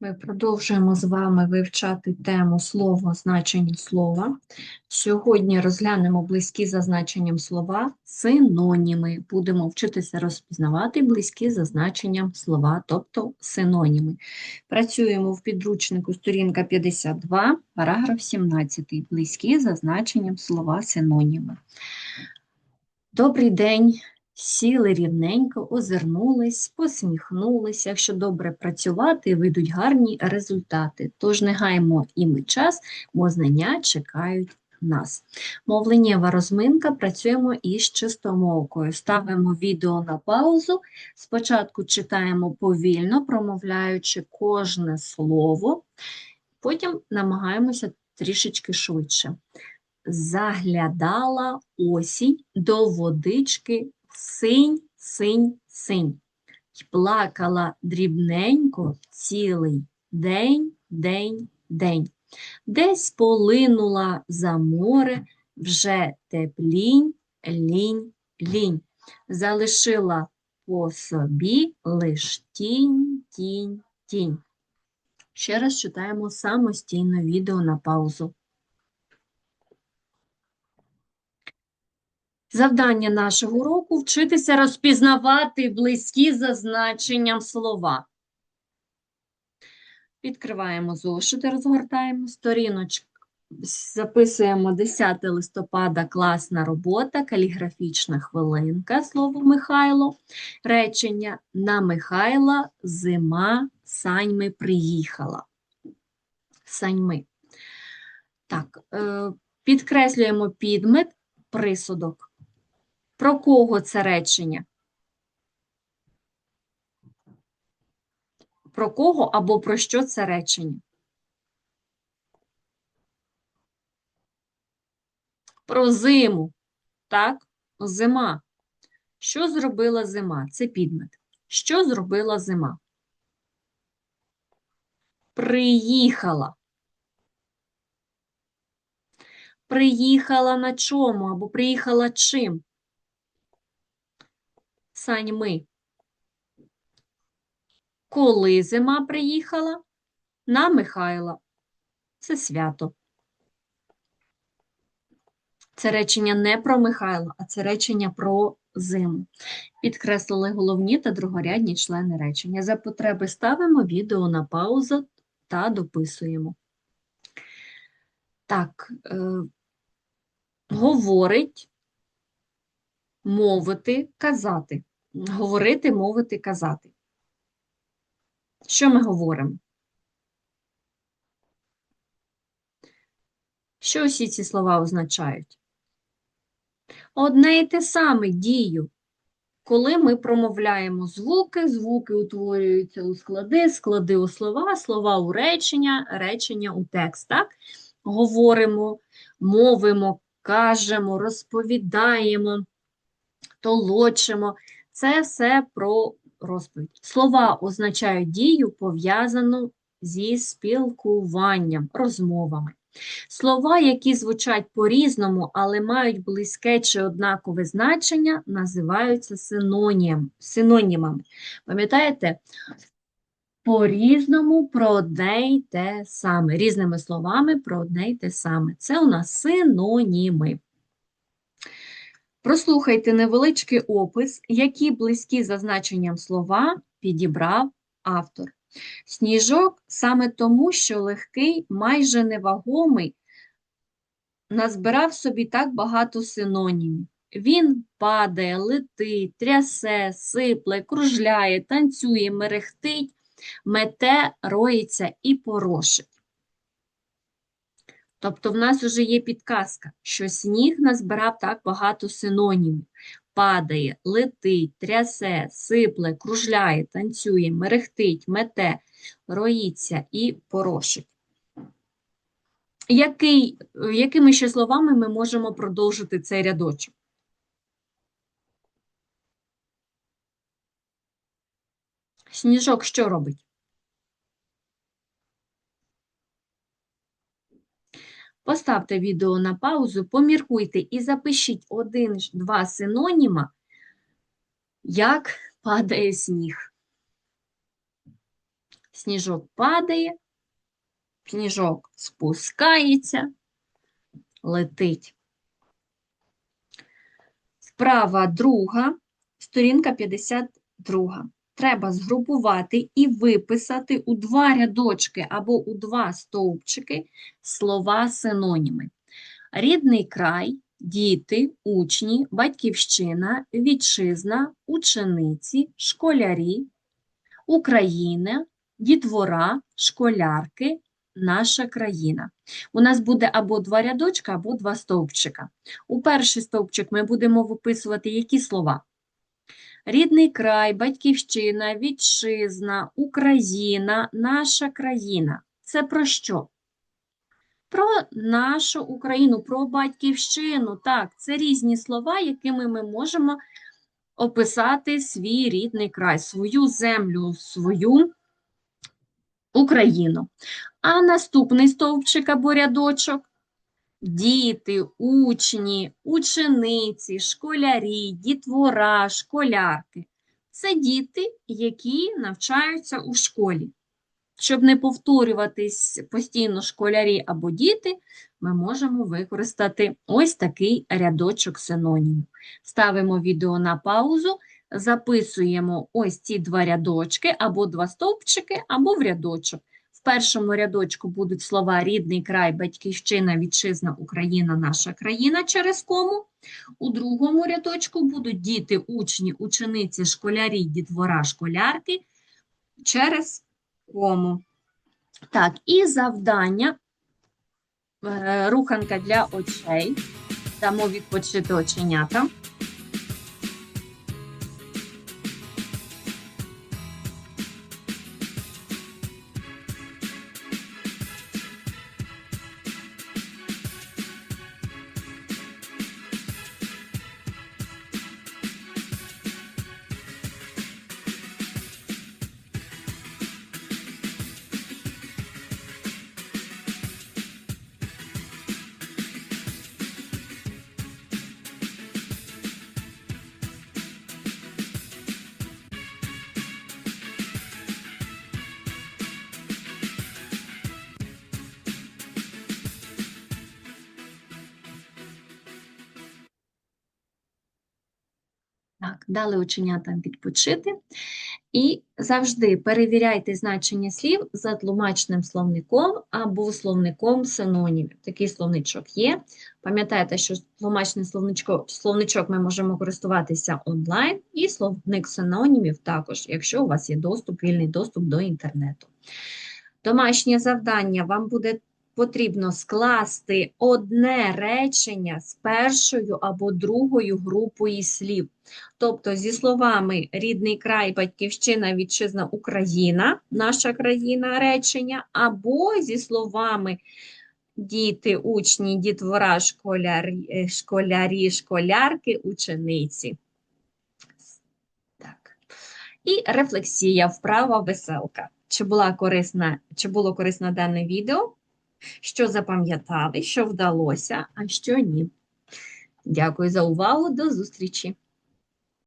Ми продовжуємо з вами вивчати тему слово, значення слова. Сьогодні розглянемо близькі за значенням слова синоніми. Будемо вчитися розпізнавати близькі за значенням слова, тобто синоніми. Працюємо в підручнику сторінка 52, параграф 17. Близькі за значенням слова синоніми. Добрий день. Сіли рівненько, озирнулись, посміхнулись. Якщо добре працювати, вийдуть гарні результати. Тож не гаймо і ми час, бо знання чекають нас. Мовленнєва розминка, працюємо із чистомовкою. Ставимо відео на паузу. Спочатку читаємо повільно, промовляючи кожне слово, потім намагаємося трішечки швидше. Заглядала осінь до водички синь, синь, синь. Й плакала дрібненько цілий день, день, день. Десь полинула за море вже теплінь, лінь, лінь. Залишила по собі лиш тінь, тінь, тінь. Ще раз читаємо самостійно відео на паузу. Завдання нашого уроку вчитися розпізнавати близькі за значенням слова. Відкриваємо зошити, розгортаємо сторіночку. Записуємо 10 листопада класна робота, каліграфічна хвилинка, слово Михайло. Речення на Михайла зима саньми приїхала. Саньми. Так, е, підкреслюємо підмет, присудок. Про кого це речення? Про кого або про що це речення? Про зиму. Так? Зима. Що зробила зима? Це підмет. Що зробила зима? Приїхала. Приїхала на чому або приїхала чим? Саньми. Коли зима приїхала? На Михайла. Це свято. Це речення не про Михайла, а це речення про зиму. Підкреслили головні та другорядні члени речення. За потреби ставимо відео на паузу та дописуємо. Так, е, говорить, мовити, казати говорити, мовити, казати. Що ми говоримо? Що усі ці слова означають? Одне і те саме дію. Коли ми промовляємо звуки, звуки утворюються у склади, склади у слова, слова у речення, речення у текст. Так? Говоримо, мовимо, кажемо, розповідаємо, толочимо. Це все про розповідь. Слова означають дію, пов'язану зі спілкуванням, розмовами. Слова, які звучать по-різному, але мають близьке чи однакове значення, називаються синонім, синонімами. Пам'ятаєте? По-різному про одне й те саме. Різними словами про одне й те саме. Це у нас синоніми. Прослухайте невеличкий опис, які близькі за значенням слова підібрав автор. Сніжок саме тому, що легкий, майже невагомий, назбирав собі так багато синонімів. Він падає, летить, трясе, сипле, кружляє, танцює, мерехтить, мете, роїться і порошить. Тобто в нас вже є підказка, що сніг назбирав так багато синонімів. Падає, летить, трясе, сипле, кружляє, танцює, мерехтить, мете, роїться і порошить. Який, Якими ще словами ми можемо продовжити цей рядочок? Сніжок що робить? Поставте відео на паузу, поміркуйте і запишіть один-два синоніма, як падає сніг. Сніжок падає, сніжок спускається, летить. Вправа друга, сторінка 52. Треба згрупувати і виписати у два рядочки або у два стовпчики слова синоніми. Рідний край, діти, учні, батьківщина, вітчизна, учениці, школярі, Україна, дітвора, школярки, наша країна. У нас буде або два рядочка, або два стовпчика. У перший стовпчик ми будемо виписувати які слова? Рідний край, батьківщина, вітчизна, Україна, наша країна. Це про що? Про нашу Україну, про батьківщину. Так, це різні слова, якими ми можемо описати свій рідний край, свою землю, свою Україну. А наступний стовпчик або рядочок діти, учні, учениці, школярі, дітвора, школярки. Це діти, які навчаються у школі. Щоб не повторюватись постійно школярі або діти, ми можемо використати ось такий рядочок синонімів. Ставимо відео на паузу, записуємо ось ці два рядочки, або два стовпчики, або в рядочок. В першому рядочку будуть слова рідний край, батьківщина, вітчизна, Україна, наша країна через кому. У другому рядочку будуть діти, учні, учениці, школярі, дітвора, школярки через кому. Так, і завдання, е, руханка для очей. Дамо відпочити оченята. Так, дали оченятам відпочити. І завжди перевіряйте значення слів за тлумачним словником або словником синонімів. Такий словничок є. Пам'ятайте, що тлумачний словничок, словничок ми можемо користуватися онлайн, і словник синонімів також, якщо у вас є доступ, вільний доступ до інтернету. Домашнє завдання вам буде потрібно скласти одне речення з першою або другою групою слів. Тобто зі словами рідний край, батьківщина, вітчизна, Україна, наша країна речення, або зі словами діти, учні, дітвора, школярі, школярі, школярки, учениці. Так. І рефлексія, вправа, веселка. Чи була корисна, чи було корисно дане відео? Що запам'ятали, що вдалося, а що ні. Дякую за увагу. До зустрічі!